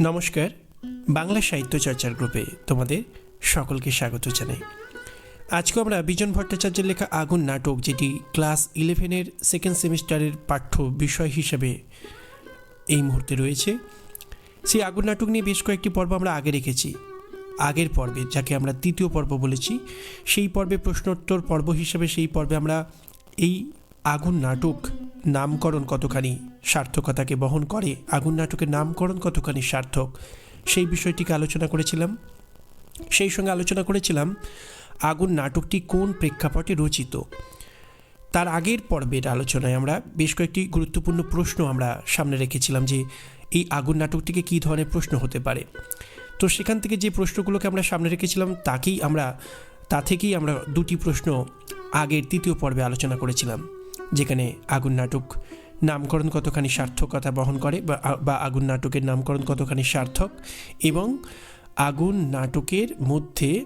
নমস্কার, বাংলা সাহিত্য চর্চার গ্রুপে তোমাদের সকলকে স্বাগত জানাই। আজকে আমরা বিজন ভট্টাচার্যের লেখা আগুন নাটক, যেটি ক্লাস ইলেভেনের সেকেন্ড সেমিস্টারের পাঠ্য বিষয় হিসেবে এই মুহূর্তে রয়েছে, সেই আগুন নাটক নিয়ে বেশ কয়েকটি পর্ব আমরা আগে রেখেছি। আগের পর্বে, যাকে আমরা তৃতীয় পর্ব বলেছি, সেই পর্বে প্রশ্নোত্তর পর্ব হিসেবে সেই পর্বে আমরা এই আগুন নাটক নামকরণ কতখানি সার্থকতাকে বহন করে? আগুন নাটকের নামকরণ কতখানি সার্থক? সেই বিষয়টিকে আলোচনা করেছিলাম। সেই সঙ্গে আলোচনা করেছিলাম আগুন নাটকটি কোন প্রেক্ষাপটে রচিত? তার আগের পর্বের আলোচনায় আমরা বেশ কয়েকটি গুরুত্বপূর্ণ প্রশ্ন আমরা সামনে রেখেছিলাম যে এই আগুন নাটকটিকে কী ধরনের প্রশ্ন হতে পারে? তো সেখান থেকে যে প্রশ্নগুলোকে আমরা সামনে রেখেছিলাম, তাকেই আমরা, তা থেকেই আমরা দুটি প্রশ্ন আগের, তৃতীয় পর্বে আলোচনা করেছিলাম। যেখানে আগুন নাটক নামকরণ কতখানি সার্থকতা বহন করে বা আগুন নাটকের নামকরণ কতখানি সার্থক এবং আগুন নাটকের মধ্যে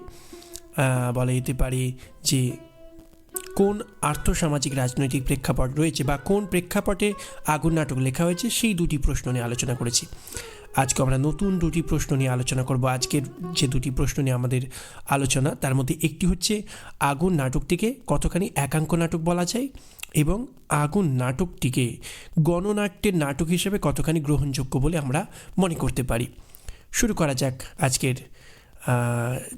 বলা যেতে পারে যে কোন আর্থসামাজিক রাজনৈতিক প্রেক্ষাপট রয়েছে বা কোন প্রেক্ষাপটে আগুন নাটক লেখা হয়েছে সেই দুটি প্রশ্ন নিয়ে আলোচনা করেছি। আজকে আমরা নতুন দুটি প্রশ্ন নিয়ে আলোচনা করব। আজকের যে দুটি প্রশ্ন নিয়ে আমাদের আলোচনা, তার মধ্যে একটি হচ্ছে, আগুন নাটকটিকে কতখানি একাঙ্ক নাটক বলা যায়? এবং আগুন নাটকটিকে গণনাট্যের নাটক হিসেবে কতখানি গ্রহণযোগ্য বলে আমরা মনে করতে পারি। শুরু করা যাক আজকের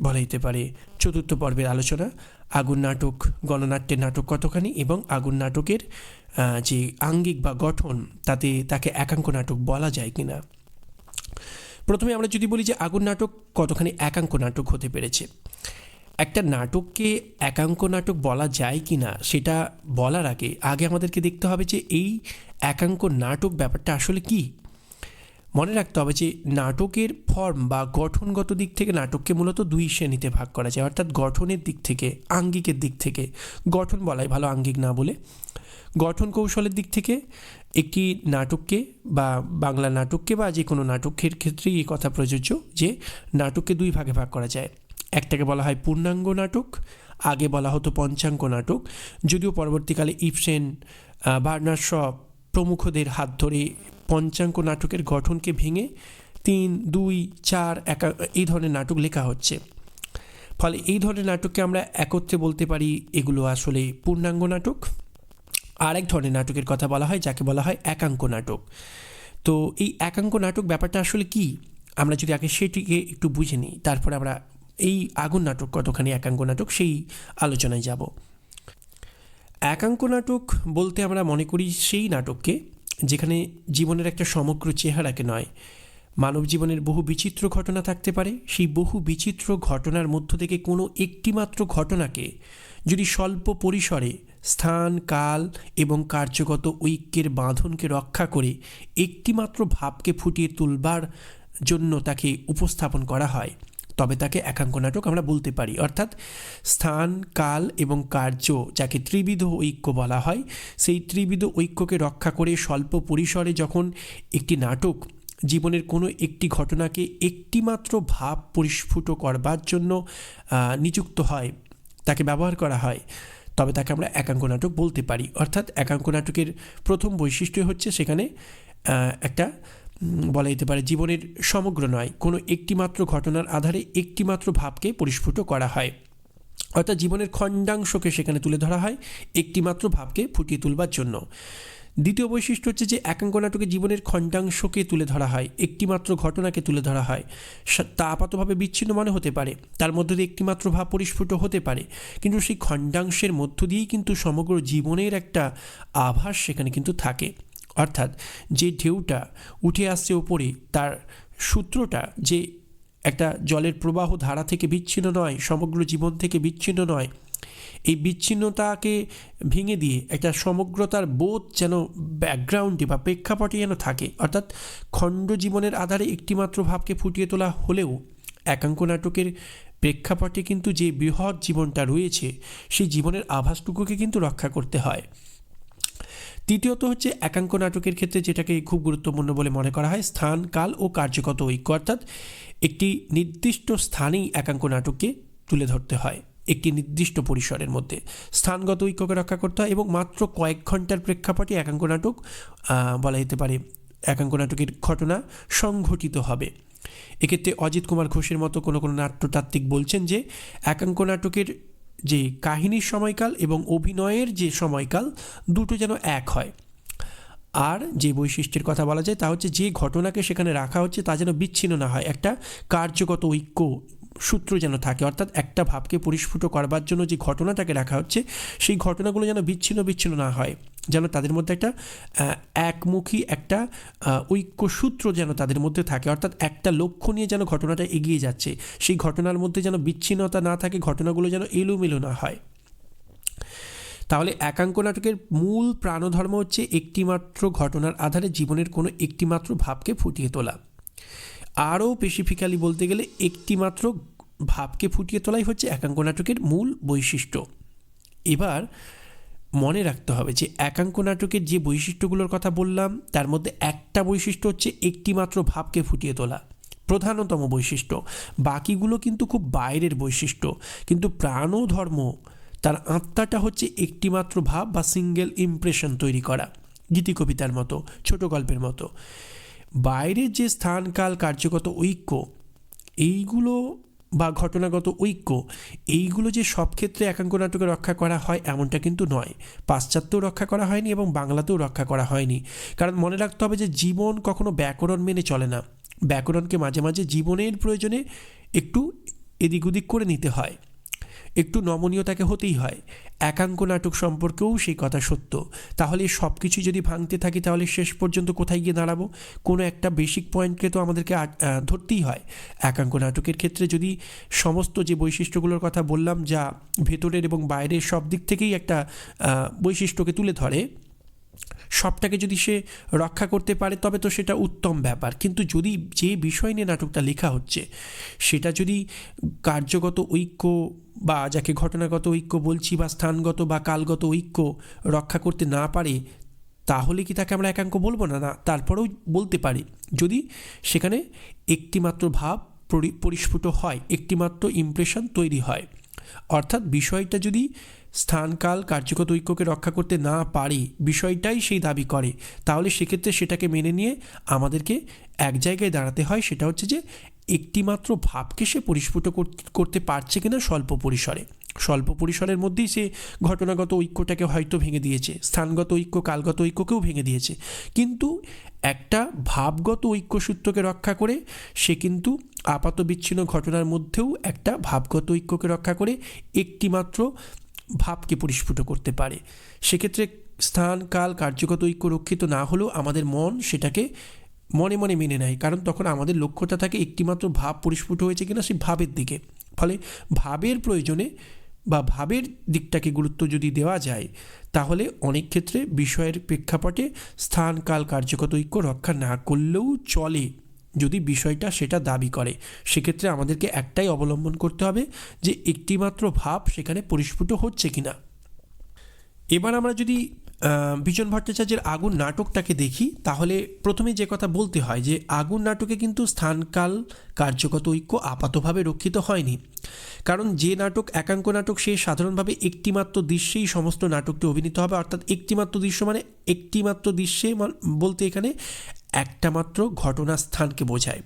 বলা যেতে পারে চতুর্থ পর্বের আলোচনা। আগুন নাটক, গণনাট্যের নাটক কতখানি এবং আগুন নাটকের যে আঙ্গিক বা গঠন তাতে, তাকে একাঙ্ক নাটক বলা যায় কিনা। প্রথমে আমরা যদি বলি যে আগুন নাটক কতখানি একাঙ্ক নাটক হতে পেরেছে। একটা নাটককে একাঙ্ক নাটক বলা যায় কি না সেটা বলার আগে আগে আমাদেরকে দেখতে হবে যে এই একাঙ্ক নাটক ব্যাপারটা আসলে কি। মনে রাখতে হবে যে নাটকের ফর্ম বা গঠনগত দিক থেকে নাটককে মূলত দুই শ্রেণীতে ভাগ করা যায়, অর্থাৎ গঠনের দিক থেকে, আঙ্গিকের দিক থেকে। গঠন বলাই ভালো আঙ্গিক না বলে। গঠন কৌশলের দিক থেকে একটি নাটককে বা বাংলা নাটককে বা যে কোনো নাটকের ক্ষেত্রেই এই কথা প্রযোজ্য যে নাটককে দুই ভাগে ভাগ করা যায়। একটাকে বলা হয় পূর্ণাঙ্গ নাটক, আগে বলা হতো পঞ্চাঙ্গ নাটক। যদিও পরবর্তীকালে ইপসেন বার্নার শ প্রমুখদের হাত ধরে পঞ্চাঙ্গ নাটকের গঠনকে ভেঙে তিন, দুই, চার একা, এই ধরনের নাটক লেখা হচ্ছে। ফলে এই ধরনের নাটককে আমরা একত্রে বলতে পারি এগুলো আসলে পূর্ণাঙ্গ নাটক। আরেক ধরনের নাটকের কথা বলা হয়, যাকে বলা হয় একাঙ্ক নাটক। তো এই একাঙ্ক নাটক ব্যাপারটা আসলে কি? আমরা যদি আগে সেটিকে একটু বুঝে নিই, তারপরে আমরা এই আগুন নাটক, কতখানি একাঙ্ক নাটক, সেই আলোচনায় যাব। একাঙ্ক নাটক বলতে আমরা মনে করি সেই নাটককে যেখানে জীবনের একটা সমগ্র চেহারাকে নয়, মানব জীবনের বহু বিচিত্র ঘটনা থাকতে পারে। সেই বহু বিচিত্র ঘটনার মধ্য থেকে কোনো একটিমাত্র ঘটনাকে যদি স্বল্প পরিসরে স্থান, কাল এবং কার্যগত ঐক্যের বাঁধনকে রক্ষা করে একটিমাত্র ভাবকে ফুটিয়ে তুলবার জন্য তাকে উপস্থাপন করা হয়। তবে তাকে একাঙ্ক নাটক আমরা বলতে পারি। অর্থাৎ স্থান, কাল এবং কার্য যাকে ত্রিবিধ ঐক্য বলা হয়, সেই ত্রিবিধ ঐক্যকে রক্ষা করে স্বল্প পরিসরে যখন একটি নাটক জীবনের কোনো একটি ঘটনাকে একটিমাত্র ভাব পরিস্ফুট করবার জন্য নিযুক্ত হয়, তাকে ব্যবহার করা হয়, তবে তাকে আমরা একাঙ্ক নাটক বলতে পারি। অর্থাৎ একাঙ্ক নাটকের প্রথম বৈশিষ্ট্য হচ্ছে সেখানে একটা বলা যেতে পারে জীবনের সমগ্র নয়, কোনো একটিমাত্র ঘটনার আধারে একটিমাত্র ভাবকে পরিস্ফুট করা হয়। অর্থাৎ জীবনের খণ্ডাংশকে সেখানে তুলে ধরা হয়, একটিমাত্র ভাবকে ফুটিয়ে তুলবার জন্য। দ্বিতীয় বৈশিষ্ট্য হচ্ছে যে একাঙ্ক নাটকে জীবনের খণ্ডাংশকে তুলে ধরা হয়, একটিমাত্র ঘটনাকে তুলে ধরা হয়। তা আপাতভাবে বিচ্ছিন্ন মনে হতে পারে, তার মধ্যে দিয়ে একটিমাত্র ভাব পরিস্ফুট হতে পারে, কিন্তু সেই খণ্ডাংশের মধ্য দিয়েই কিন্তু সমগ্র জীবনের একটা আভাস সেখানে কিন্তু থাকে। অর্থাৎ যে ঢেউটা উঠে আসছে ওপরে তার সূত্রটা যে একটা জলের প্রবাহ ধারা থেকে বিচ্ছিন্ন নয়, সমগ্র জীবন থেকে বিচ্ছিন্ন নয়, এই বিচ্ছিন্নতাকে ভেঙে দিয়ে একটা সমগ্রতার বোধ যেন ব্যাকগ্রাউন্ডে বা প্রেক্ষাপটে যেন থাকে। অর্থাৎ খণ্ড জীবনের আধারে একটিমাত্র ভাবকে ফুটিয়ে তোলা হলেও একাঙ্ক নাটকের প্রেক্ষাপটে কিন্তু যে বৃহৎ জীবনটা রয়েছে, সেই জীবনের আভাসটুকুকে কিন্তু রক্ষা করতে হয়। তৃতীয়ত হচ্ছে একাঙ্ক নাটকের ক্ষেত্রে যেটাকে খুব গুরুত্বপূর্ণ বলে মনে করা হয়, স্থান, কাল ও কার্যগত ঐক্য, অর্থাৎ একটি নির্দিষ্ট স্থানেই একাঙ্ক নাটককে তুলে ধরতে হয়, একটি নির্দিষ্ট পরিসরের মধ্যে। স্থানগত ঐক্যকে রক্ষা করতে হয় এবং মাত্র কয়েক ঘণ্টার প্রেক্ষাপটে একাঙ্ক নাটক বলা যেতে পারে একাঙ্ক নাটকের ঘটনা সংঘটিত হবে। এক্ষেত্রে অজিত কুমার ঘোষের মতো কোনো কোনো নাট্যতাত্ত্বিক বলছেন যে, একাঙ্ক নাটকের যে কাহিনীর সময়কাল এবং অভিনয়ের যে সময়কাল দুটো যেন এক হয়। আর যে বৈশিষ্ট্যের কথা বলা যায় তা হচ্ছে যে ঘটনাকে সেখানে রাখা হচ্ছে তা যেন বিচ্ছিন্ন না হয়। একটা কার্যগত ঐক্য সূত্র যেন থাকে, অর্থাৎ একটা ভাবকে পরিস্ফুট করবার জন্য যে ঘটনাটাকে রাখা হচ্ছে, সেই ঘটনাগুলো যেন বিচ্ছিন্ন বিচ্ছিন্ন না হয়। যেন তাদের মধ্যে একটা একমুখী একটা আহ, ঐক্য সূত্র যেন তাদের মধ্যে থাকে। অর্থাৎ একটা লক্ষ্য নিয়ে যেন ঘটনাটা এগিয়ে যাচ্ছে। সেই ঘটনার মধ্যে যেন বিচ্ছিন্নতা না থাকে ঘটনাগুলো যেন এলোমেলো না হয়। তাহলে একাঙ্ক নাটকের মূল প্রাণধর্ম হচ্ছে একটিমাত্র ঘটনার আধারে জীবনের কোনো একটিমাত্র ভাবকে ফুটিয়ে তোলা। আরও স্পেসিফিক্যালি বলতে গেলে একটিমাত্র ভাবকে ফুটিয়ে তোলাই হচ্ছে একাঙ্ক নাটকের মূল বৈশিষ্ট্য। এবার মনে রাখতে হবে যে একাঙ্ক নাটকের যে বৈশিষ্ট্যগুলোর কথা বললাম, তার মধ্যে একটা বৈশিষ্ট্য হচ্ছে একটিমাত্র ভাবকে ফুটিয়ে তোলা। প্রধানতম বৈশিষ্ট্য, বাকিগুলো কিন্তু খুব বাইরের বৈশিষ্ট্য, কিন্তু প্রাণ ধর্ম, তার আত্মাটা হচ্ছে একটিমাত্র ভাব বা সিঙ্গেল ইমপ্রেশন তৈরি করা, গীতি কবিতার মতো, ছোট গল্পের মতো। বাইরের যে স্থান, কাল, কার্যগত ঐক্য, এইগুলো বা ঘটনাগত ঐক্য, এইগুলো যে সব ক্ষেত্রে একাঙ্ক নাটকে রক্ষা করা হয় এমনটা কিন্তু নয়। পাশ্চাত্যেও রক্ষা করা হয়নি এবং বাংলাতেও রক্ষা করা হয়নি। কারণ মনে রাখতে হবে যে জীবন কখনো ব্যাকরণ মেনে চলে না। ব্যাকরণকে মাঝে মাঝে জীবনের প্রয়োজনে একটু এদিক ওদিক করে নিতে হয়। একটু নমনীয়তাকে হতেই হয়। একাঙ্ক নাটক সম্পর্কেও সেই কথা সত্য। তাহলে সব কিছু যদি ভাঙতে থাকি, তাহলে শেষ পর্যন্ত কোথায় গিয়ে দাঁড়াবো? কোনো একটা বেসিক পয়েন্টকে তো আমাদেরকে ধরতেই হয়। একাঙ্ক নাটকের ক্ষেত্রে যদি সমস্ত যে বৈশিষ্ট্যগুলোর কথা বললাম, যা ভেতরের এবং বাইরের সব দিক থেকেই একটা বৈশিষ্ট্যকে তুলে ধরে সবটাকে যদি সে রক্ষা করতে পারে, তবে তো সেটা উত্তম ব্যাপার। কিন্তু যদি যে বিষয় নিয়ে নাটকটা লেখা হচ্ছে, সেটা যদি কার্যগত ঐক্য বা যাকে ঘটনাগত ঐক্য বলছি বা স্থানগত বা কালগত ঐক্য রক্ষা করতে না পারে, তাহলে কি তাকে আমরা একাঙ্ক বলব না? না, তারপরেও বলতে পারি। যদি সেখানে একটিমাত্র ভাব পরি- পরিস্ফুট হয়, একটিমাত্র ইমপ্রেশন তৈরি হয়, অর্থাৎ বিষয়টা যদি স্থানকাল কার্যগত ঐক্যকে রক্ষা করতে না পারে বিষয়টাই সেই দাবি করে। তাহলে সেক্ষেত্রে সেটাকে মেনে নিয়ে আমাদেরকে এক জায়গায় দাঁড়াতে হয়, সেটা হচ্ছে যে একটিমাত্র ভাবকে সে পরিস্ফুট কর- করতে পারছে কিনা স্বল্প পরিসরে। স্বল্প পরিসরের মধ্যেই সে ঘটনাগত ঐক্যটাকে হয়তো ভেঙে দিয়েছে, স্থানগত ঐক্য, কালগত ঐক্যকেও ভেঙে দিয়েছে। কিন্তু একটা ভাবগত ঐক্যসূত্রকে রক্ষা করে সে কিন্তু আপাত বিচ্ছিন্ন ঘটনার মধ্যেও একটা ভাবগত ঐক্যকে রক্ষা করে একটিমাত্র ভাবকে পরিস্ফুট করতে পারে। সেক্ষেত্রে স্থান, কাল কার্যগত ঐক্য রক্ষিত না হলেও আমাদের মন সেটাকে মনে মনে মেনে নেয়। কারণ তখন আমাদের লক্ষ্যটা থাকে একটিমাত্র ভাব পরিস্ফুট হয়েছে কিনা সেই ভাবের দিকে। ফলে ভাবের প্রয়োজনে বা ভাবের দিকটাকে গুরুত্ব যদি দেওয়া যায়, তাহলে অনেক ক্ষেত্রে বিষয়ের প্রেক্ষাপটে স্থান, কাল কার্যগত ঐক্য রক্ষা না করলেও চলে। যদি বিষয়টা সেটা দাবি করে, সেক্ষেত্রে আমাদেরকে একটাই অবলম্বন করতে হবে যে একটিমাত্র ভাব সেখানে পরিস্ফুট হচ্ছে কি না এবার আমরা যদি বিজন ভট্টাচার্যের আগুন নাটকটাকে দেখি, তাহলে প্রথমে যে কথা বলতে হয় যে আগুন নাটকে কিন্তু স্থানকাল, কার্যগত ঐক্য আপাতভাবে রক্ষিত হয়নি। কারণ যে নাটক, একাঙ্ক নাটক, সে সাধারণভাবে একটিমাত্র দৃশ্যেই সমস্ত নাটকটি অভিনীত হবে, অর্থাৎ একটিমাত্র দৃশ্য মানে একটিমাত্র দৃশ্যে বলতে এখানে একটা মাত্র ঘটনাস্থানকে বোঝায়।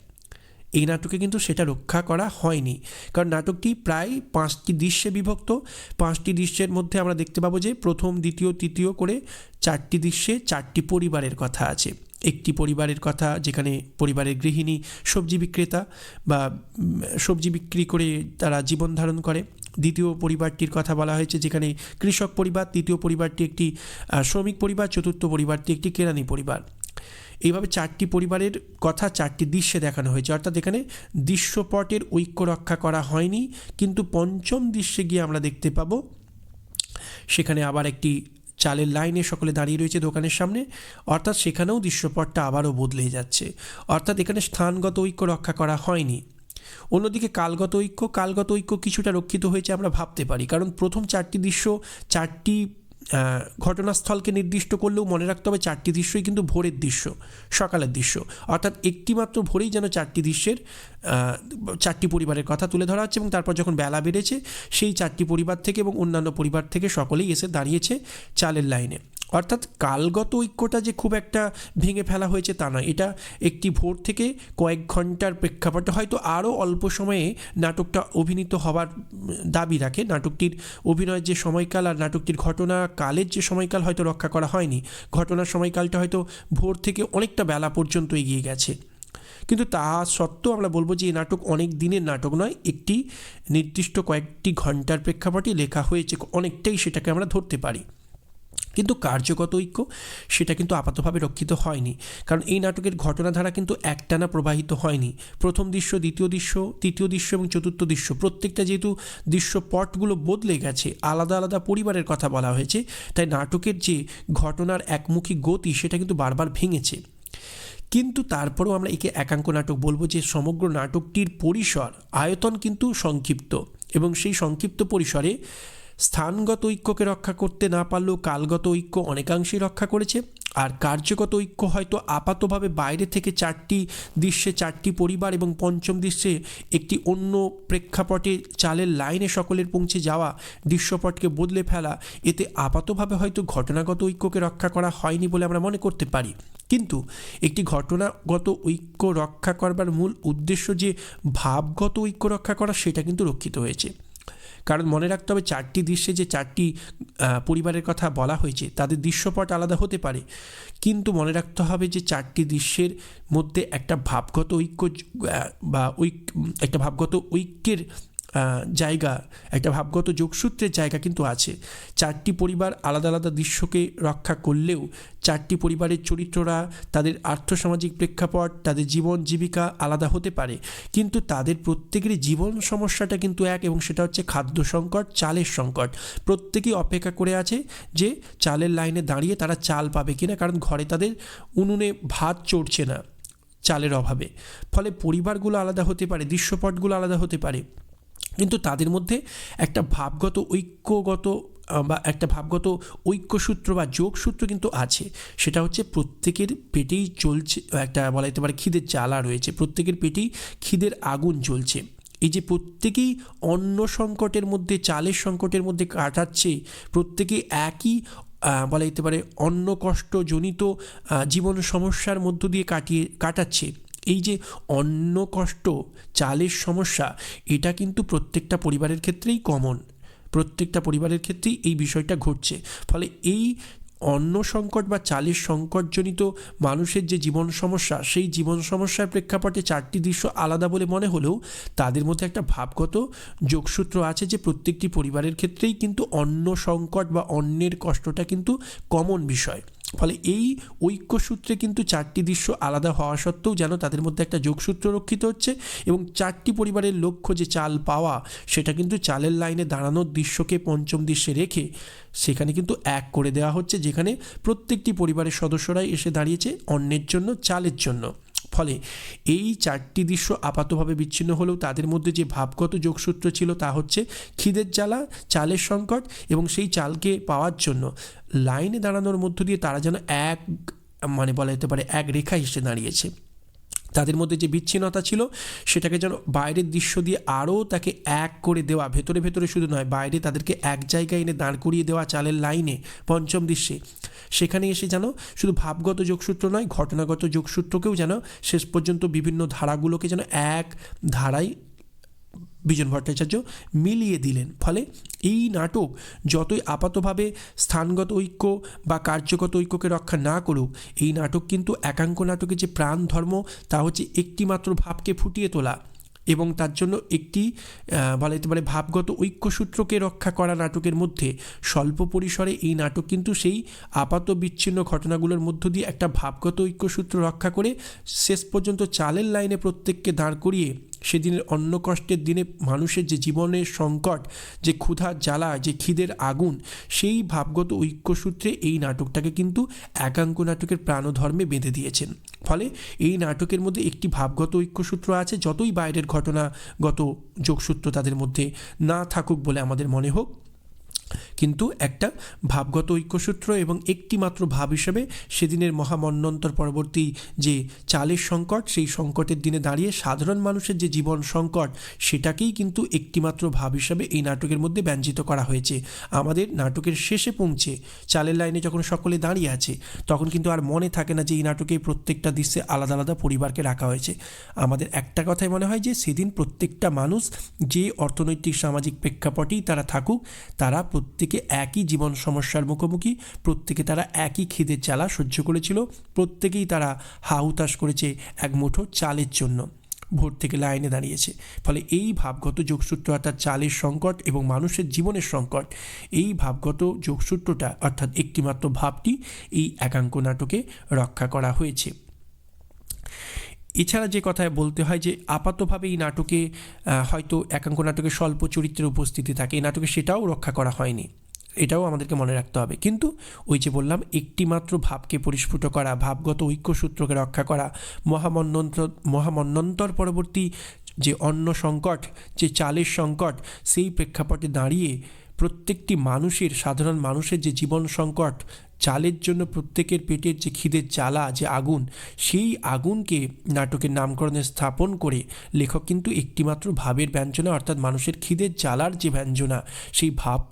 এই নাটকে কিন্তু সেটা রক্ষা করা হয়নি। কারণ নাটকটি প্রায় পাঁচটি দৃশ্যে বিভক্ত। পাঁচটি দৃশ্যের মধ্যে আমরা দেখতে পাবো যে প্রথম, দ্বিতীয়, তৃতীয় করে চারটি দৃশ্যে চারটি পরিবারের কথা আছে। একটি পরিবারের কথা যেখানে পরিবারের গৃহিণী, সবজি বিক্রেতা বা সবজি বিক্রি করে তারা জীবন ধারণ করে। দ্বিতীয় পরিবারটির কথা বলা হয়েছে যেখানে কৃষক পরিবার, তৃতীয় পরিবারটি একটি শ্রমিক পরিবার, চতুর্থ পরিবারটি একটি কেরানি পরিবার। এইভাবে চারটি পরিবারের কথা, চারটি দৃশ্যে দেখানো হয়েছে। অর্থাৎ এখানে দৃশ্যপটের ঐক্য রক্ষা করা হয়নি, কিন্তু পঞ্চম দৃশ্যে গিয়ে আমরা দেখতে পাবো, সেখানে আবার একটি চালের লাইনে সকলে দাঁড়িয়ে রয়েছে দোকানের সামনে, অর্থাৎ সেখানেও দৃশ্যপটটা আবারও বদলে যাচ্ছে। অর্থাৎ এখানে স্থানগত ঐক্য রক্ষা করা হয়নি। অন্যদিকে কালগত ঐক্য কালগত ঐক্য কিছুটা রক্ষিত হয়েছে আমরা ভাবতে পারি। কারণ প্রথম চারটি দৃশ্য, চারটি ঘটনাস্থলকে নির্দিষ্ট করলেও মনে রাখতে হবে চারটি দৃশ্যই কিন্তু ভোরের দৃশ্য, সকালের দৃশ্য। অর্থাৎ একটিমাত্র ভোরেই যেন চারটি দৃশ্যের চারটি পরিবারের কথা তুলে ধরা হচ্ছে এবং তারপর যখন বেলা বেড়েছে, সেই চারটি পরিবার থেকে এবং অন্যান্য পরিবার থেকে সকলেই এসে দাঁড়িয়েছে চালের লাইনে। অর্থাৎ কালগত ঐক্যটা যে খুব একটা ভেঙে ফেলা হয়েছে তা নয়। এটা একটি ভোর থেকে কয়েক ঘণ্টার প্রেক্ষাপটে হয়তো আরও অল্প সময়ে নাটকটা অভিনীত উম, দাবি রাখে। নাটকটির অভিনয়ের যে সময়কাল আর নাটকটির ঘটনা কালের যে সময়কাল হয়তো রক্ষা করা হয়নি ঘটনার সময়কালটা হয়তো ভোর থেকে অনেকটা বেলা পর্যন্ত এগিয়ে গেছে। কিন্তু তা সত্ত্বেও আমরা বলব যে এই নাটক অনেক দিনের নাটক নয় একটি নির্দিষ্ট কয়েকটি ঘণ্টার প্রেক্ষাপটে লেখা হয়েছে অনেকটাই সেটাকে আমরা ধরতে পারি। কিন্তু কার্যগত ঐক্য সেটা কিন্তু আপাতভাবে রক্ষিত হয়নি। কারণ এই নাটকের ঘটনাধারা কিন্তু একটানা প্রবাহিত হয়নি। প্রথম দৃশ্য, দ্বিতীয় দৃশ্য, তৃতীয় দৃশ্য এবং চতুর্থ দৃশ্য প্রত্যেকটা যেহেতু দৃশ্যপটগুলো বদলে গেছে, আলাদা আলাদা পরিবারের কথা বলা হয়েছে, তাই নাটকের যে ঘটনার একমুখী গতি সেটা কিন্তু বারবার ভেঙেছে। কিন্তু তারপরেও আমরা একে একাঙ্ক নাটক বলব যে সমগ্র নাটকটির পরিসর, আয়তন কিন্তু সংক্ষিপ্ত এবং সেই সংক্ষিপ্ত পরিসরে স্থানগত ঐক্যকে রক্ষা করতে না পারলেও কালগত ঐক্য অনেকাংশেই রক্ষা করেছে। আর কার্যগত ঐক্য হয়তো আপাতভাবে বাইরে থেকে চারটি দৃশ্যে চারটি পরিবার এবং পঞ্চম দৃশ্যে একটি অন্য প্রেক্ষাপটে চালের লাইনে সকলের পৌঁছে যাওয়া দৃশ্যপটকে বদলে ফেলা, এতে আপাতভাবে হয়তো ঘটনাগত ঐক্যকে রক্ষা করা হয়নি বলে আমরা মনে করতে পারি। কিন্তু একটি ঘটনাগত ঐক্য রক্ষা করবার মূল উদ্দেশ্য যে ভাবগত ঐক্য রক্ষা করা, সেটা কিন্তু রক্ষিত হয়েছে। কারণ মনে রাখতে হবে চারটি দৃশ্যে যে চারটি পরিবারের কথা বলা হয়েছে, তাদের দৃশ্যপট আলাদা হতে পারে। কিন্তু মনে রাখতে হবে যে চারটি দৃশ্যের মধ্যে একটা ভাবগত ঐক্য বা ঐক্য, একটা ভাবগত ঐক্যের জায়গা, একটা ভাবগত যোগসূত্রের জায়গা কিন্তু আছে। চারটি পরিবার আলাদা আলাদা দৃশ্যকে রক্ষা করলেও চারটি পরিবারের চরিত্ররা তাদের আর্থসামাজিক প্রেক্ষাপট, তাদের জীবন জীবিকা আলাদা হতে পারে। কিন্তু তাদের প্রত্যেকেরই জীবন সমস্যাটা কিন্তু এক এবং সেটা হচ্ছে খাদ্য সংকট, চালের সংকট। প্রত্যেকেই অপেক্ষা করে আছে যে চালের লাইনে দাঁড়িয়ে তারা চাল পাবে কিনা, কারণ ঘরে তাদের উনুনে ভাত চড়ছে না চালের অভাবে। ফলে পরিবারগুলো আলাদা হতে পারে, দৃশ্যপটগুলো আলাদা হতে পারে। কিন্তু তাদের মধ্যে একটা ভাবগত ঐক্যগত বা একটা ভাবগত ঐক্যসূত্র বা যোগসূত্র কিন্তু আছে। সেটা হচ্ছে প্রত্যেকের পেটেই চলছে, একটা বলা যেতে পারে খিদের জ্বালা রয়েছে। প্রত্যেকের পেটেই খিদের আগুন জ্বলছে। এই যে প্রত্যেকেই অন্ন সংকটের মধ্যে, চালের সংকটের মধ্যে কাটাচ্ছে, প্রত্যেকে একই বলা যেতে পারে অন্ন কষ্টজনিত জীবন সমস্যার মধ্য দিয়ে কাটিয়ে, কাটাচ্ছে। এই যে অন্ন কষ্ট, চালের সমস্যা, এটা কিন্তু প্রত্যেকটা পরিবারের ক্ষেত্রেই কমন প্রত্যেকটা পরিবারের ক্ষেত্রেই এই বিষয়টা ঘটছে। ফলে এই অন্ন সংকট বা চালের সংকটজনিত মানুষের যে জীবন সমস্যা, সেই জীবন সমস্যার প্রেক্ষাপটে চারটি দৃশ্য আলাদা বলে মনে হলেও তাদের মধ্যে একটা ভাবগত যোগসূত্র আছে যে প্রত্যেকটি পরিবারের ক্ষেত্রেই কিন্তু অন্ন সংকট বা অন্যের কষ্টটা কিন্তু কমন বিষয়। ফলে এই ঐক্যসূত্রে কিন্তু চারটি দৃশ্য আলাদা হওয়া সত্ত্বেও যেন তাদের মধ্যে একটা যোগসূত্র রক্ষিত হচ্ছে এবং চারটি পরিবারের লক্ষ্য যে চাল পাওয়া, সেটা কিন্তু চালের লাইনে দাঁড়ানোর দৃশ্যকে পঞ্চম দৃশ্যে রেখে সেখানে কিন্তু এক করে দেওয়া হচ্ছে, যেখানে প্রত্যেকটি পরিবারের সদস্যরাই এসে দাঁড়িয়েছে অন্যের জন্য, চালের জন্য। ফলে এই চারটি দৃশ্য আপাতভাবে বিচ্ছিন্ন হলেও তাদের মধ্যে যে ভাবগত যোগসূত্র ছিল তা হচ্ছে খিদের জ্বালা, চালের সংকট এবং সেই চালকে পাওয়ার জন্য। লাইনে দাঁড়ানোর মধ্য দিয়ে তারা যেন এক মানে বলা যেতে পারে, এক রেখা হিসেবে দাঁড়িয়েছে। তাদের মধ্যে যে বিচ্ছিন্নতা ছিল, সেটাকে যেন বাইরের দৃশ্য দিয়ে আরও তাকে এক করে দেওয়া, ভেতরে ভেতরে শুধু নয়, বাইরে তাদেরকে এক জায়গায় এনে দাঁড় করিয়ে দেওয়া চালের লাইনে, পঞ্চম দৃশ্যে। সেখানে এসে যেন শুধু ভাবগত যোগসূত্র নয়, ঘটনাগত যোগসূত্রকেও যেন শেষ পর্যন্ত বিভিন্ন ধারাগুলোকে যেন এক ধারায় বিজন ভট্টাচার্য মিলিয়ে দিলেন। ফলে এই নাটক যতই আপাতভাবে স্থানগত ঐক্য বা কার্যগত ঐক্যকে রক্ষা না করুক, এই নাটক কিন্তু একাঙ্ক নাটকের যে প্রাণ ধর্ম, তা হচ্ছে একটিমাত্র ভাবকে ফুটিয়ে তোলা এবং তার জন্য একটি বলা যেতে পারে ভাবগত ঐক্যসূত্রকে রক্ষা করা নাটকের মধ্যে স্বল্প পরিসরে এই নাটক কিন্তু সেই আপাত বিচ্ছিন্ন ঘটনাগুলোর মধ্য দিয়ে একটা ভাবগত ঐক্যসূত্র রক্ষা করে শেষ পর্যন্ত চালের লাইনে প্রত্যেককে দাঁড় করিয়ে সেদিনের অন্ন কষ্টের দিনে মানুষের যে জীবনের সংকট, যে ক্ষুধা জ্বালা, যে খিদের আগুন, সেই ভাবগত ঐক্যসূত্রে এই নাটকটাকে কিন্তু একাঙ্ক নাটকের প্রাণধর্মে বেঁধে দিয়েছেন। ফলে এই নাটকের মধ্যে একটি ভাবগত ঐক্যসূত্র আছে, যতই বাইরের ঘটনাগত যোগসূত্র তাদের মধ্যে না থাকুক বলে আমাদের মনে হোক। কিন্তু একটা ভাবগত ঐক্যসূত্র এবং একটি মাত্র ভাব হিসেবে সেদিনের মহামন্বন্তর পরবর্তী যে চালের সংকট, সেই সংকটের দিনে দাঁড়িয়ে সাধারণ মানুষের যে জীবন সংকট, সেটাকেই কিন্তু একটিমাত্র ভাব হিসাবে এই নাটকের মধ্যে ব্যঞ্জিত করা হয়েছে। আমাদের নাটকের শেষে পৌঁছে চালের লাইনে যখন সকলে দাঁড়িয়ে আছে, তখন কিন্তু আর মনে থাকে না যে এই নাটকে প্রত্যেকটা দৃশ্যে আলাদা আলাদা পরিবারকে রাখা হয়েছে। আমাদের একটা কথাই মনে হয় যে সেদিন প্রত্যেকটা মানুষ যে অর্থনৈতিক, সামাজিক প্রেক্ষাপটেই তারা থাকুক, তারা প্রত্যেকে একই জীবন সমস্যার মুখোমুখি, প্রত্যেকে তারা একই খিদের জ্বালা সহ্য করেছিল, প্রত্যেকেই তারা হাহুতাশ করেছে এক মুঠো চালের জন্য। ভোর থেকে লাইনে দাঁড়িয়েছে। ফলে এই ভাবগত যোগসূত্র অর্থাৎ চালের সংকট এবং মানুষের জীবনের সংকট, এই ভাবগত যোগসূত্রটা অর্থাৎ একটিমাত্র ভাবটি এই একাঙ্ক নাটকে রক্ষা করা হয়েছে। এছাড়া যে কথায় বলতে হয় যে আপাতভাবে এই নাটকে হয়তো একাঙ্ক নাটকে স্বল্প চরিত্রের উপস্থিতি থাকে, এই নাটকে সেটাও রক্ষা করা হয়নি। এটাও আমাদেরকে মনে রাখতে হবে। কিন্তু ওই যে বললাম একটি মাত্র ভাবকে পরিস্ফুট করা, ভাবগত ঐক্যসূত্রকে রক্ষা করা, মহামন্নন্তর মহামন্নন্তর পরবর্তী যে অন্ন সংকট যে চালের সংকট, সেই প্রেক্ষাপটে দাঁড়িয়ে প্রত্যেকটি মানুষের, সাধারণ মানুষের যে জীবন সংকট, চালের জন্য প্রত্যেকের পেটের যে খিদের জ্বালা, যে আগুন, সেই আগুনকে নাটকের নামকরণে স্থাপন করে লেখক কিন্তু একটিমাত্র ভাবের ব্যঞ্জনা, অর্থাৎ মানুষের খিদের জ্বালার যে ব্যঞ্জনা, সেই ভাব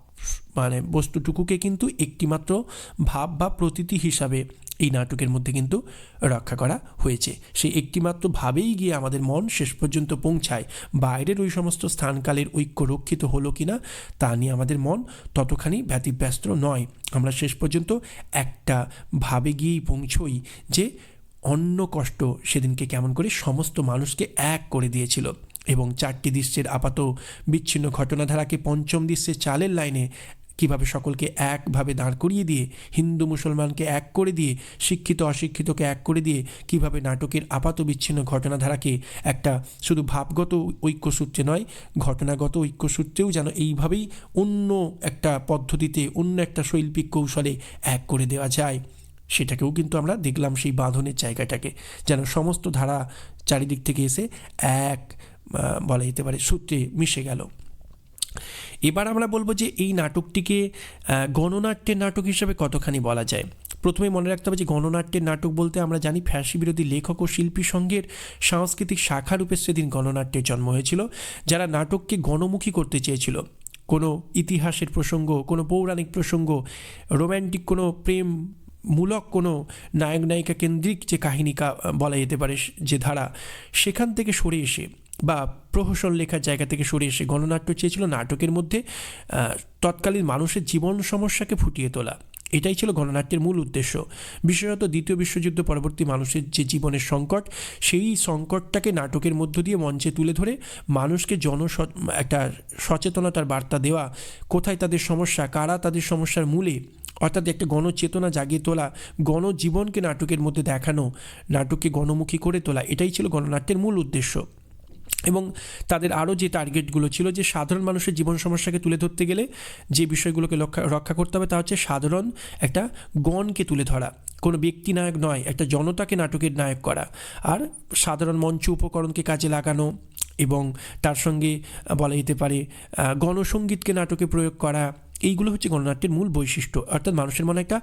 মানে বস্তুটুকুকে কিন্তু একটিমাত্র ভাব বা প্রতীতি হিসাবে এই নাটকের মধ্যে কিন্তু রক্ষা করা হয়েছে। সেই একটিমাত্র ভাবেই গিয়ে আমাদের মন শেষ পর্যন্ত পৌঁছায়। বাইরের ওই সমস্ত স্থানকালের ঐক্য রক্ষিত হলো কি না তা নিয়ে আমাদের মন ততখানি ব্যতিব্যস্ত নয়। আমরা শেষ পর্যন্ত একটা ভাবে গিয়েই পৌঁছই যে অন্য কষ্ট সেদিনকে কেমন করে সমস্ত মানুষকে এক করে দিয়েছিল এবং চারটি দৃশ্যের আপাত বিচ্ছিন্ন ঘটনাধারাকে পঞ্চম দৃশ্যের চালের লাইনে কীভাবে সকলকে একভাবে দাঁড় করিয়ে দিয়ে, হিন্দু মুসলমানকে এক করে দিয়ে, শিক্ষিত অশিক্ষিতকে এক করে দিয়ে, কীভাবে নাটকের আপাত বিচ্ছিন্ন ঘটনাধারাকে একটা শুধু ভাবগত ঐক্যসূত্রে নয়, ঘটনাগত ঐক্যসূত্রেও যেন এইভাবেই অন্য একটা পদ্ধতিতে, অন্য একটা শৈল্পিক কৌশলে এক করে দেওয়া যায়। সেটাকেও কিন্তু আমরা দেখলাম সেই বাঁধনের জায়গাটাকে, যেন সমস্ত ধারা চারিদিক থেকে এসে এক বলা যেতে পারে, সূত্রে মিশে গেল। এবার আমরা বলব যে এই নাটকটিকে গণনাট্যের নাটক হিসেবে কতখানি বলা যায়? প্রথমে মনে রাখতে হবে যে গণনাট্যের নাটক বলতে আমরা জানি ফ্যাসি বিরোধী লেখক ও শিল্পী সংঘের সাংস্কৃতিক শাখারূপে সেদিন গণনাট্যের জন্ম হয়েছিল, যারা নাটককে গণমুখী করতে চেয়েছিল। কোনো ইতিহাসের প্রসঙ্গ, কোনো পৌরাণিক প্রসঙ্গ, রোম্যান্টিক, কোনো প্রেম মূলক কোনো নায়ক নায়িকা কেন্দ্রিক যে কাহিনী বলা যেতে পারে, যে ধারা সেখান থেকে সরে এসে বা প্রহসন লেখার জায়গা থেকে সরে এসে গণনাট্য চেয়েছিল নাটকের মধ্যে তৎকালীন মানুষের জীবন সমস্যাকে ফুটিয়ে তোলা। এটাই ছিল গণনাট্যের মূল উদ্দেশ্য। বিশেষত দ্বিতীয় বিশ্বযুদ্ধ পরবর্তী মানুষের যে জীবনের সংকট, সেই সংকটটাকে নাটকের মধ্য দিয়ে মঞ্চে তুলে ধরে মানুষকে জন একটা সচেতনতার বার্তা দেওয়া, কোথায় তাদের সমস্যা, কারা তাদের সমস্যার মূলে, অর্থাৎ একটা গণচেতনা জাগিয়ে তোলা, গণজীবনকে নাটকের মধ্যে দেখানো, নাটককে গণমুখী করে তোলা, এটাই ছিল গণনাট্যের মূল উদ্দেশ্য। এবং তাদের আরও যে টার্গেটগুলো ছিল যে সাধারণ মানুষের জীবন সমস্যাকে তুলে ধরতে গেলে যে বিষয়গুলোকে রক্ষা করতে হবে তা হচ্ছে সাধারণ একটা গণকে তুলে ধরা। কোনো ব্যক্তি নায়ক নয়, একটা জনতাকে নাটকের নায়ক করা। আর সাধারণ মঞ্চ উপকরণকে কাজে লাগানো এবং তার সঙ্গে বলা যেতে পারে গণসঙ্গীতকে নাটকে প্রয়োগ করা, এইগুলো হচ্ছে গণনাট্যের মূল বৈশিষ্ট্য। অর্থাৎ মানুষের মনে একটা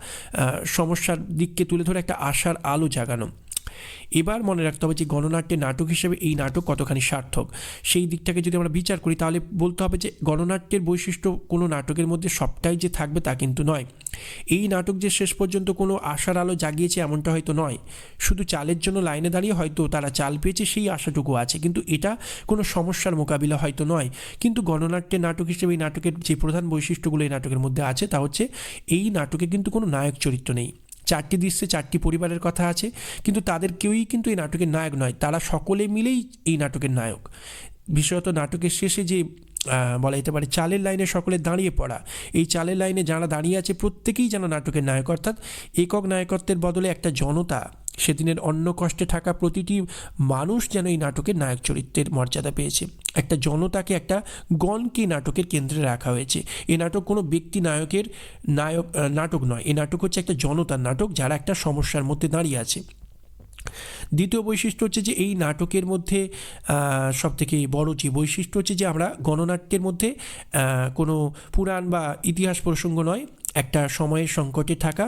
সমস্যার দিককে তুলে ধরে একটা আশার আলো জাগানো। এবার মনে রাখতে হবে যে গণনাট্যের নাটক হিসেবে এই নাটক কতখানি সার্থক। সেই দিকটাকে যদি আমরা বিচার করি, তাহলে বলতে হবে যে গণনাট্যের বৈশিষ্ট্য কোনো নাটকের মধ্যে সবটাই যে থাকবে তা কিন্তু নয়। এই নাটক যে শেষ পর্যন্ত কোনো আশার আলো জাগিয়েছে এমনটা হয়তো নয়। শুধু চালের জন্য লাইনে দাঁড়িয়ে হয়তো তারা চাল পেয়েছে, সেই আশাটুকু আছে। কিন্তু এটা কোনো সমস্যার মোকাবিলা হয়তো নয়। কিন্তু গণনাট্যের নাটক হিসেবে এই নাটকের যে প্রধান বৈশিষ্ট্যগুলো এই নাটকের মধ্যে আছে, তা হচ্ছে এই নাটকে কিন্তু কোনো নায়ক চরিত্র নেই। চারটি দৃশ্যে চারটি পরিবারের কথা আছে, কিন্তু তাদের কেউই কিন্তু এই নাটকের নায়ক নয়। তারা সকলে মিলেই এই নাটকের নায়ক। বিশেষত নাটকের শেষে যে বলা যেতে পারে চালের লাইনে সকলে দাঁড়িয়ে পড়া, এই চালের লাইনে যারা দাঁড়িয়ে আছে প্রত্যেকেই যেন নাটকের নায়ক, অর্থাৎ একক নায়কত্বের বদলে একটা জনতা সেদিনের অন্য কষ্টে থাকা প্রতিটি মানুষ যেন এই নাটকের নায়ক চরিত্রের মর্যাদা পেয়েছে। একটা জনতাকে একটা গণকে নাটকের কেন্দ্রে রাখা হয়েছে। এ নাটক কোনো ব্যক্তি নায়কের নায়ক নাটক নয়। এ নাটক হচ্ছে একটা জনতার নাটক যারা একটা সমস্যার মধ্যে দাঁড়িয়ে আছে। দ্বিতীয় বৈশিষ্ট্য হচ্ছে যে এই নাটকের মধ্যে সব থেকে বড় যে বৈশিষ্ট্য হচ্ছে যে আমরা গণনাট্যের মধ্যে কোনো পুরাণ বা ইতিহাস প্রসঙ্গ নয়। একটা সময়ের সংকটে থাকা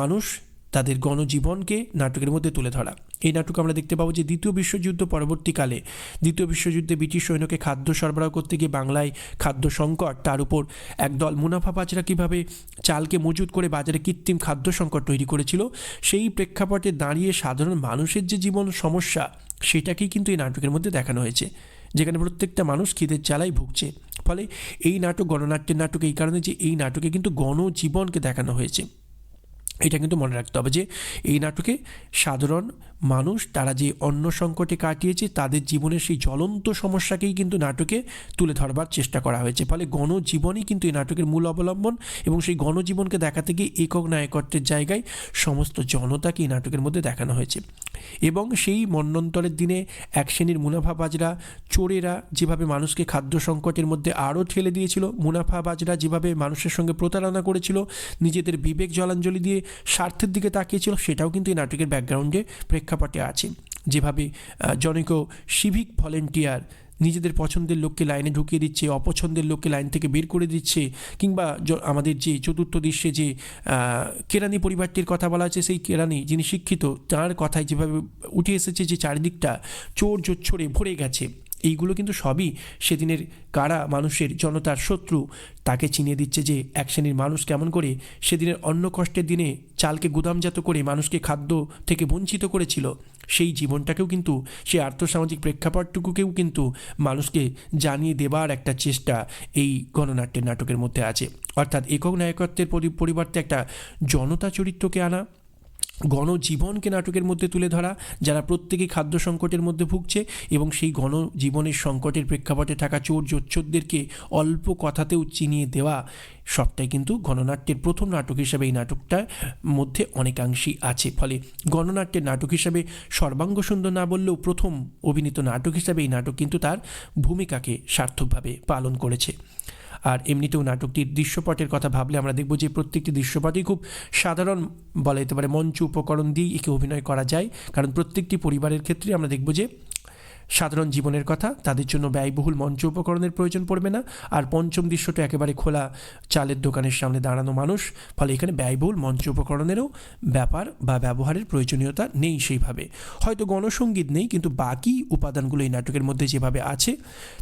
মানুষ তাদের গণজীবনকে নাটকের মধ্যে তুলে ধরা। এই নাটক আমরা দেখতে পাবো যে দ্বিতীয় বিশ্বযুদ্ধ পরবর্তীকালে, দ্বিতীয় বিশ্বযুদ্ধে ব্রিটিশ সৈন্যকে খাদ্য সরবরাহ করতে গিয়ে বাংলায় খাদ্য সংকট, তার উপর একদল মুনাফাবাজরা কীভাবে চালকে মজুত করে বাজারে কৃত্রিম খাদ্য সংকট তৈরি করেছিল, সেই প্রেক্ষাপটে দাঁড়িয়ে সাধারণ মানুষের যে জীবন সমস্যা, সেটাকেই কিন্তু এই নাটকের মধ্যে দেখানো হয়েছে, যেখানে প্রত্যেকটা মানুষ খিদের জ্বালাই ভুগছে। ফলে এই নাটক, গণনাট্যের নাটক এই কারণে যে এই নাটকে কিন্তু গণজীবনকে দেখানো হয়েছে। এটা কিন্তু মনে রাখতে হবে যে এই নাটকে সাধারণ মানুষ তারা যে অন্য সংকটে কাটিয়েছে, তাদের জীবনের সেই জ্বলন্ত সমস্যাকেই কিন্তু নাটকে তুলে ধরবার চেষ্টা করা হয়েছে। ফলে গণজীবনই কিন্তু এই নাটকের মূল অবলম্বন এবং সেই গণজীবনকে দেখাতে গিয়ে একক নায়কত্বের জায়গায় সমস্ত জনতাকে এই নাটকের মধ্যে দেখানো হয়েছে। এবং সেই মন্বন্তরের দিনে এক শ্রেণির মুনাফাবাজরা, চোরেরা যেভাবে মানুষকে খাদ্য সংকটের মধ্যে আরও ঠেলে দিয়েছিল, মুনাফাবাজরা যেভাবে মানুষের সঙ্গে প্রতারণা করেছিল, নিজেদের বিবেক জলাঞ্জলি দিয়ে স্বার্থের দিকে তাকিয়েছিল, সেটাও কিন্তু এই নাটকের ব্যাকগ্রাউন্ডে প্রেক্ষাপটে আছে। যেভাবে জনক সিভিক ভলেন্টিয়ার নিজেদের পছন্দের লোককে লাইনে ঢুকিয়ে দিচ্ছে, অপছন্দের লোককে লাইন থেকে বের করে দিচ্ছে, কিংবা আমাদের যে চতুর্থ দৃশ্যে যে কেরানি পরিবারটির কথা বলা আছে সেই কেরানি যিনি শিক্ষিত, তার কথায় যেভাবে উঠে এসেছে যে চারিদিকটা চোর জোচ্ছরে ভরে গেছে। এইগুলো কিন্তু সবই সেদিনের কারা মানুষের, জনতার শত্রু। তাকে চিনিয়ে দিচ্ছে যে এক শ্রেণির মানুষ কেমন করে সেদিনের অন্ন কষ্টের দিনে চালকে গুদামজাত করে মানুষকে খাদ্য থেকে বঞ্চিত করেছিল। সেই জীবনটাকেও কিন্তু, সেই আর্থসামাজিক প্রেক্ষাপটটুকুকেও কিন্তু মানুষকে জানিয়ে দেবার একটা চেষ্টা এই গণনাট্যের নাটকের মধ্যে আছে। অর্থাৎ একক নায়কত্বের পরিবর্তে একটা জনতা চরিত্রকে আনা গণজীবনকে নাটকের মধ্যে তুলে ধরা, যারা প্রত্যেকেই খাদ্য সংকটের মধ্যে ভুগছে এবং সেই গণজীবনের সংকটের প্রেক্ষাপটে থাকা চোর জোচ্চোরদেরকে অল্প কথাতেও চিনিয়ে দেওয়া সবটাই কিন্তু গণনাট্যের প্রথম নাটক হিসাবে এই নাটকটার মধ্যে অনেকাংশেই আছে। ফলে গণনাট্যের নাটক হিসাবে সর্বাঙ্গ সুন্দর না বললেও প্রথম অভিনীত নাটক হিসাবে এই নাটক কিন্তু তার ভূমিকাকে সার্থকভাবে পালন করেছে। আর এমনিতেও নাটকটির দৃশ্যপটের কথা ভাবলে আমরা দেখব যে প্রত্যেকটি দৃশ্যপটই খুব সাধারণ বলা যেতে পারে মঞ্চ উপকরণ দিয়েই একে অভিনয় করা যায়। কারণ প্রত্যেকটি পরিবারের ক্ষেত্রে আমরা দেখব যে সাধারণ জীবনের কথা, তাদের জন্য ব্যয়বহুল মঞ্চ উপকরণের প্রয়োজন পড়বে না। আর পঞ্চম দৃশ্যটা একেবারে খোলা, চালের দোকানের সামনে দাঁড়ানো মানুষ, ফলে এখানে ব্যয়বহুল মঞ্চ উপকরণেরও ব্যাপার বা ব্যবহারের প্রয়োজনীয়তা নেই সেইভাবে। হয়তো গণসঙ্গীত নেই, কিন্তু বাকি উপাদানগুলো এই নাটকের মধ্যে যেভাবে আছে,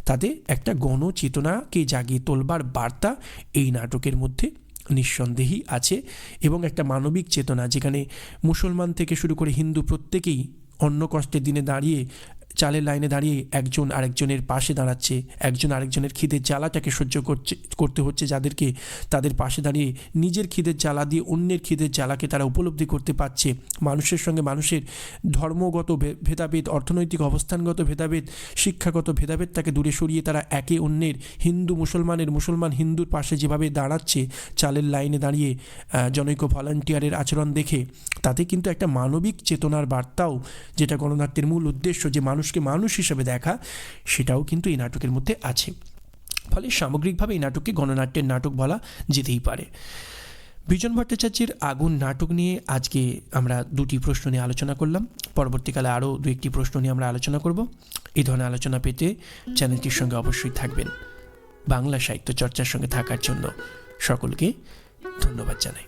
তাতে একটা গণচেতনাকে জাগিয়ে তোলবার বার্তা এই নাটকের মধ্যে নিঃসন্দেহী আছে। এবং একটা মানবিক চেতনা, যেখানে মুসলমান থেকে শুরু করে হিন্দু প্রত্যেকেই অন্য কষ্টের দিনে দাঁড়িয়ে চালের লাইনে দাঁড়িয়ে একজন আরেকজনের পাশে দাঁড়াচ্ছে, একজন আরেকজনের খিদের জ্বালাটাকে সহ্য করছে, করতে হচ্ছে যাদেরকে তাদের পাশে দাঁড়িয়ে নিজের খিদের জ্বালা দিয়ে অন্যের খিদের জ্বালাকে তারা উপলব্ধি করতে পারছে। মানুষের সঙ্গে মানুষের ধর্মগত ভেদাভেদ, অর্থনৈতিক অবস্থানগত ভেদাভেদ, শিক্ষাগত ভেদাভেদটাকে দূরে সরিয়ে তারা একে অন্যের হিন্দু মুসলমানের মুসলমান হিন্দুর পাশে যেভাবে দাঁড়াচ্ছে, চালের লাইনে দাঁড়িয়ে জনৈক ভলান্টিয়ারের আচরণ দেখে, তাতে কিন্তু একটা মানবিক চেতনার বার্তাও যেটা গণনাট্যের মূল উদ্দেশ্য যে মানুষকে মানুষ হিসেবে দেখা, সেটাও কিন্তু এই নাটকের মধ্যে আছে। ফলে সামগ্রিকভাবে এই নাটককে গণনাট্যের নাটক বলা যেতেই পারে। বিজন ভট্টাচার্যের আগুন নাটক নিয়ে আজকে আমরা দুটি প্রশ্ন নিয়ে আলোচনা করলাম। পরবর্তীকালে আরও দু একটি প্রশ্ন নিয়ে আমরা আলোচনা করব। এই ধরনের আলোচনা পেতে চ্যানেলটির সঙ্গে অবশ্যই থাকবেন। বাংলা সাহিত্য চর্চার সঙ্গে থাকার জন্য সকলকে ধন্যবাদ জানাই।